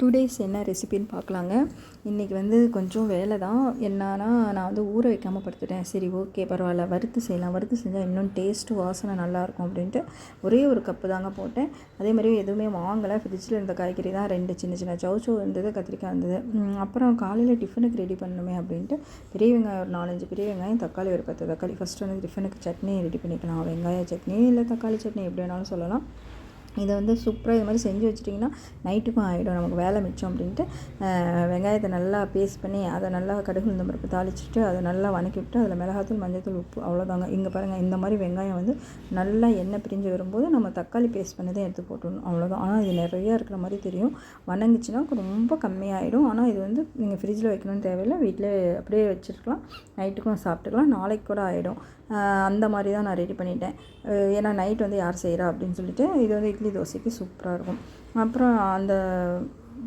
Two days என்ன ரெசிபின்னு பார்க்கலாங்க. இன்றைக்கி வந்து கொஞ்சம் வேலை தான். என்னன்னா நான் வந்து ஊற வைக்காமல் படுத்துட்டேன். சரி ஓகே பரவாயில்ல. வறுத்து செய்யலாம். வறுத்து செஞ்சால் இன்னும் டேஸ்ட்டு வாசனை நல்லாயிருக்கும் அப்படின்ட்டு ஒரே ஒரு கப்பு தாங்க போட்டேன். அதே மாதிரி எதுவுமே வாங்கலை. ஃப்ரிட்ஜில் இருந்த காய்கறி தான் ரெண்டு சின்ன சின்ன சவுச்சோ இருந்தது கத்திரிக்காய் இருந்தது. அப்புறம் காலையில் டிஃபனுக்கு ரெடி பண்ணணுமே அப்படின்ட்டு பெரிய வெங்காயம் ஒரு நாலஞ்சு பெரிய வெங்காயம் தக்காளி ஒரு பத்து தக்காளி. ஃபஸ்ட்டு வந்து டிஃபனுக்கு சட்னி ரெடி பண்ணிக்கலாம். வெங்காய சட்னி இல்லை தக்காளி சட்னி எப்படி வேணாலும் சொல்லலாம். இதை வந்து சூப்பராக இது மாதிரி செஞ்சு வச்சிட்டிங்கன்னா நைட்டுக்கும் ஆகிடும் நமக்கு வேலை மிச்சம் அப்படின்ட்டு. வெங்காயத்தை நல்லா பேஸ்ட் பண்ணி அதை நல்லா கடுகு இந்த பருப்பு தாளிச்சிட்டு அதை நல்லா வணக்கி விட்டு அதில் மிளகாத்தூள் மஞ்சத்தூள் உப்பு அவ்வளோதாங்க இங்கே பாருங்கள் இந்த மாதிரி வெங்காயம் வந்து நல்லா எண்ணெய் பிரிஞ்சு வரும்போது நம்ம தக்காளி பேஸ்ட் பண்ணி தான் எடுத்து போட்டுடணும் அவ்வளோதான் ஆனால் இது நிறையா இருக்கிற மாதிரி தெரியும். வணங்குச்சுன்னா ரொம்ப கம்மியாகிடும் ஆனால் இது வந்து நீங்கள் ஃப்ரிட்ஜில் வைக்கணும்னு தேவையில்லை வீட்டில் அப்படியே வச்சுருக்கலாம். நைட்டுக்கும் சாப்பிட்டுக்கலாம். நாளைக்கு கூட ஆகிடும் அந்த மாதிரி தான் நான் ரெடி பண்ணிட்டேன். ஏன்னா நைட் வந்து யார் செய்கிறா அப்படின்னு சொல்லிட்டு இது வந்து இட்லி தோசைக்கு சூப்பராக இருக்கும். அப்புறம் அந்த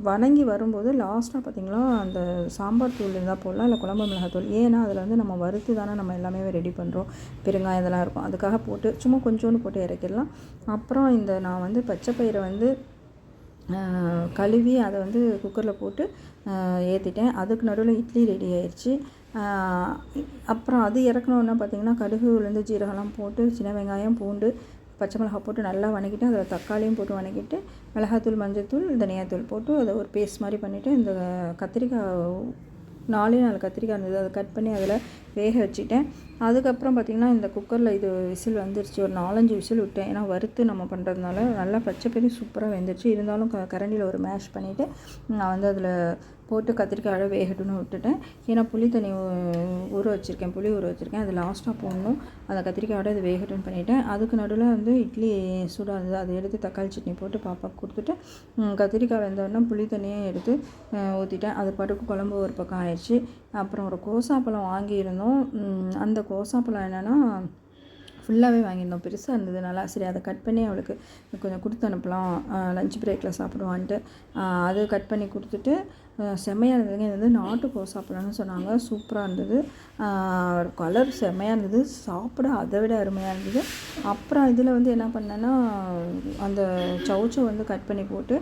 வணங்கி வரும்போது லாஸ்ட்டாக பார்த்திங்களா அந்த சாம்பார் தூள் இருந்தால் போடலாம் இல்லை குழம்பு மிளகாத்தூள். ஏன்னா அதில் வந்து நம்ம வறுத்து தானே நம்ம எல்லாமே ரெடி பண்ணுறோம் பெருங்காயம் இதெல்லாம் இருக்கும். அதுக்காக போட்டு சும்மா கொஞ்சோண்டு போட்டு இறக்கிடலாம். அப்புறம் இந்த நான் வந்து பச்சை பயிரை வந்து கழுவி அதை வந்து குக்கரில் போட்டு ஏற்றிட்டேன் அதுக்கு நடுவில் இட்லி ரெடி ஆயிடுச்சு அப்புறம் அது இறக்கணுன்னா பார்த்திங்கன்னா கடுகு உளுந்து ஜீரகம்லாம் போட்டு சின்ன வெங்காயம் பூண்டு பச்சை மிளகா போட்டு நல்லா வணக்கிட்டு அதில் தக்காளியும் போட்டு வணக்கிட்டு மிளகாத்தூள் மஞ்சத்தூள் தனியாத்தூள் போட்டு அதை ஒரு பேஸ்ட் மாதிரி பண்ணிவிட்டு இந்த கத்திரிக்காய் நாலே நாலு கத்திரிக்காய் இருந்தது. அதை கட் பண்ணி அதில் வேக வச்சுட்டேன். அதுக்கப்புறம் பார்த்திங்கன்னா இந்த குக்கரில் இது விசில் வந்துருச்சு. ஒரு நாலஞ்சு விசில் விட்டேன். ஏன்னா வறுத்து நம்ம பண்ணுறதுனால நல்லா பச்சை பெரிய சூப்பராக வெந்துருச்சு. இருந்தாலும் க கரண்டியில் ஒரு மேஷ் பண்ணிவிட்டு நான் வந்து அதில் போட்டு கத்திரிக்காய் வேகட்டும்னு விட்டுட்டேன். ஏன்னா புளி தண்ணி ஊற வச்சுருக்கேன். புளி ஊற வச்சுருக்கேன். அது லாஸ்ட்டாக போடணும். அந்த கத்திரிக்காயோட அது வேகட்டும்னு பண்ணிவிட்டேன் அதுக்கு நடுவில் வந்து இட்லி சூடாக இருந்தது. அதை எடுத்து தக்காளி சட்னி போட்டு பாப்பாவுக்கு கொடுத்துட்டு கத்திரிக்காய் வெந்தோடனே புளி தண்ணியும் எடுத்து ஊற்றிட்டேன் அது படுக்கு குழம்பு ஒரு பக்கம் ஆயிடுச்சு. அப்புறம் ஒரு கோசாப்பழம் வாங்கியிருந்தோம். அந்த கோசாப்பழம் என்னென்னா ஃபுல்லாகவே வாங்கியிருந்தோம். பெருசாக இருந்தது நல்லா சரி அதை கட் பண்ணி அவளுக்கு கொஞ்சம் கொடுத்து அனுப்பலாம். லஞ்ச் பிரேக்கில் சாப்பிடுவான்ட்டு. அது கட் பண்ணி கொடுத்துட்டு செம்மையாக இருந்ததுங்க. இது வந்து நாட்டு கோசாப்பழம்னு சொன்னாங்க. சூப்பராக இருந்தது. கலர் செம்மையாக இருந்தது. சாப்பிட அதை விட அருமையாக இருந்தது. அப்புறம் இதில் வந்து என்ன பண்ணேன்னா அந்த சவுச்சை வந்து கட் பண்ணி போட்டு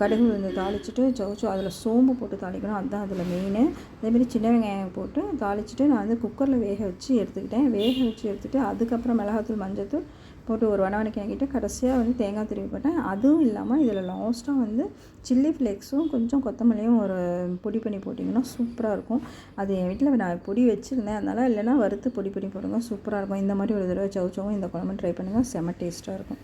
கடுகு வந்து தாளிச்சிட்டு சவுச்சோ அதில் சோம்பு போட்டு தாளிக்கணும். அதுதான் அதில் மெயின் அதேமாரி சின்ன வெங்காயம் போட்டு தாளிச்சிட்டு நான் வந்து குக்கரில் வேக வச்சு எடுத்துக்கிட்டேன். வேக வச்சு எடுத்துகிட்டு அதுக்கப்புறம் மிளகாத்தூள் மஞ்சத்தூள் போட்டு ஒரு வனவனைக்கு வாங்கிட்டு கடைசியாக வந்து தேங்காய் திருவி போட்டேன். அதுவும் இல்லாமல் இதில் லாஸ்ட்டாக வந்து சில்லி ஃப்ளேக்ஸும் கொஞ்சம் கொத்தமல்லி கொத்தமல்லியும் ஒரு பொடி பண்ணி போட்டிங்கன்னா சூப்பராக இருக்கும். அது என் வீட்டில் நான் பொடி வச்சுருந்தேன். அதனால் இல்லைனா வறுத்து பொடி பண்ணி போடுங்க. சூப்பராக இருக்கும். இந்த மாதிரி ஒரு தடவை சவுச்சவும் இந்த குழம்பு ட்ரை பண்ணுங்கள் செம்ம டேஸ்ட்டாக இருக்கும்.